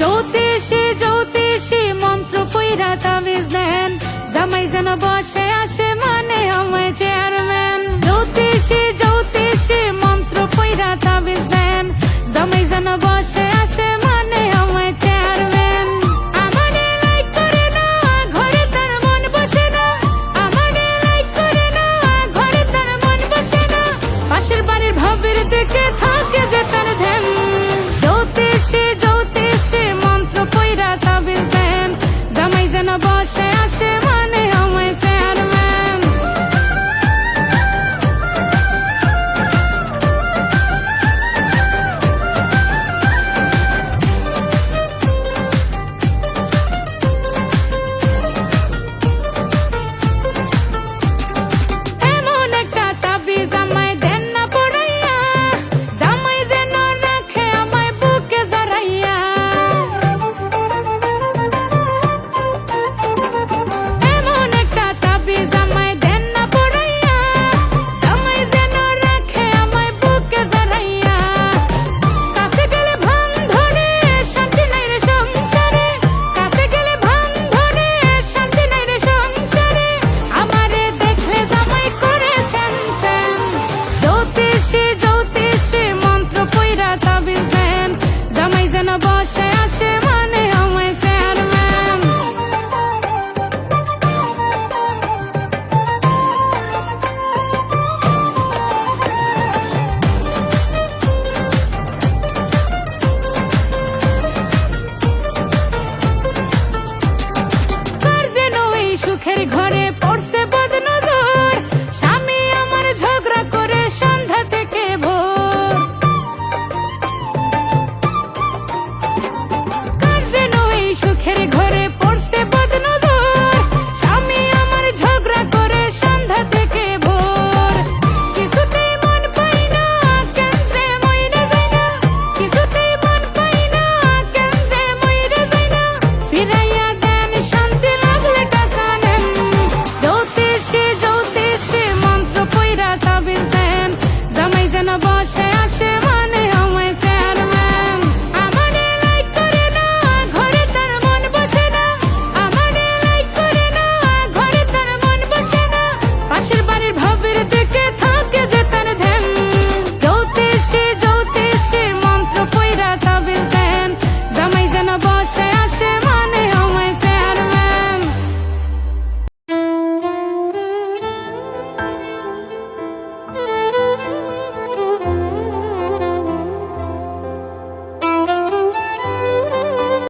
জ্যোতিষী জ্যোতিষী, মন্ত্র কইরা তাবিজ দেন। জামাই যেন বসে আসে মানে আমায় চেয়ারম্যান জ্যোতিষী জ্যোতিষী, মন্ত্র কইরা তাবিজ